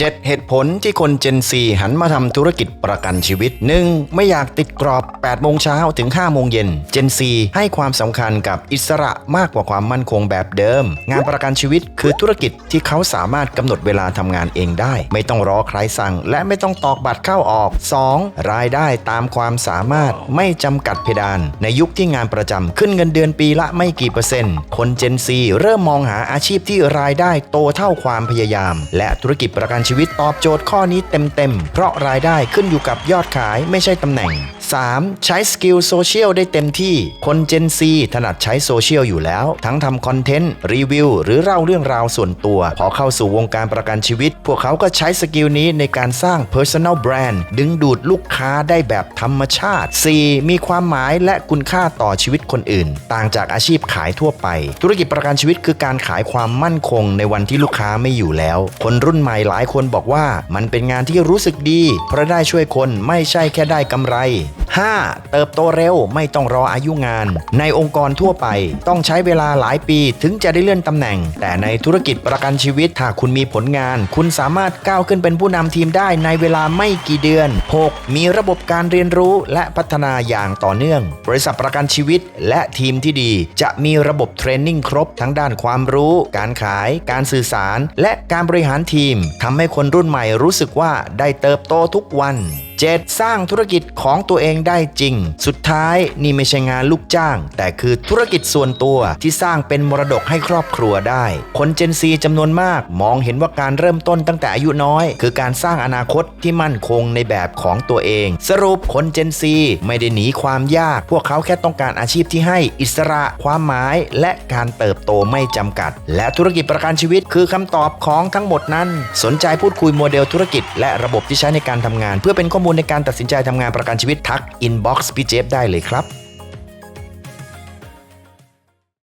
7 เหตุผลที่คน Gen Z หันมาทำธุรกิจประกันชีวิต 1. ไม่อยากติดกรอบ 8 โมงเช้าถึง 5 โมงเย็น Gen Z ให้ความสำคัญกับอิสระมากกว่าความมั่นคงแบบเดิม งานประกันชีวิตคือธุรกิจที่เขาสามารถกำหนดเวลาทำงานเองได้ ไม่ต้องรอใครสั่ง และไม่ต้องตอกบัตรเข้าออก 2. รายได้ตามความสามารถไม่จำกัดเพดาน ในยุคที่งานประจำขึ้นเงินเดือนปีละไม่กี่เปอร์เซ็นต์คน Gen Z เริ่มมองหาอาชีพที่รายได้โตเท่าความพยายาม และธุรกิจประกันชีวิตตอบโจทย์ข้อนี้เต็มๆ เพราะรายได้ขึ้นอยู่กับยอดขายไม่ใช่ตำแหน่ง 3. ใช้สกิลโซเชียลได้เต็มที่ คน Gen Z ถนัดใช้โซเชียลอยู่แล้ว ทั้งทำคอนเทนต์ รีวิว หรือเล่าเรื่องราวส่วนตัว พอเข้าสู่วงการประกันชีวิต พวกเขาก็ใช้สกิลนี้ในการสร้าง Personal Brand ดึงดูดลูกค้าได้แบบธรรมชาติ 4. มีความหมายและคุณค่าต่อชีวิตคนอื่น ต่างจากอาชีพขายทั่วไป ธุรกิจประกันชีวิตคือการขายความมั่นคงในวันที่ลูกค้าไม่อยู่แล้ว คนรุ่นใหม่หลายคนบอกว่ามันเป็นงานที่รู้สึกดี เพราะได้ช่วยคนไม่ใช่แค่ได้กำไร 5. เติบโตเร็วไม่ต้องรออายุงาน ในองค์กรทั่วไป ต้องใช้เวลาหลายปีถึงจะได้เลื่อนตำแหน่ง แต่ในธุรกิจประกันชีวิตถ้าคุณมีผลงาน คุณสามารถก้าวขึ้นเป็นผู้นำทีมได้ในเวลาไม่กี่เดือน 6. มีระบบการเรียนรู้และพัฒนาอย่างต่อเนื่อง บริษัทประกันชีวิตและทีมที่ดี จะมีระบบเทรนนิ่งครบทั้งด้านความรู้ การขาย การสื่อสาร และการบริหารทีมทำให้คนรุ่นใหม่รู้สึกว่าได้เติบโตทุกวัน 7. สร้างธุรกิจของตัวเองได้จริง สุดท้ายนี่ไม่ใช่งานลูกจ้าง แต่คือธุรกิจส่วนตัวที่สร้างเป็นมรดกให้ครอบครัวได้ คนเจนซีจำนวนมาก มองเห็นว่าการเริ่มต้นตั้งแต่อายุน้อย คือการสร้างอนาคตที่มั่นคงในแบบของตัวเอง สรุปคนเจนซีไม่ได้หนีความยาก พวกเขาแค่ต้องการอาชีพที่ให้อิสระความหมาย และการเติบโตไม่จำกัด และธุรกิจประกันชีวิต คือคำตอบของทั้งหมดนั้น สนใจพูดคุยโมเดลธุรกิจ และระบบที่ใช้ในการทำงาน เพื่อเป็นข้อมูลในการตัดสินใจทำงานประกันชีวิตทักอินบ็อกซ์พี่เจฟได้เลยครับ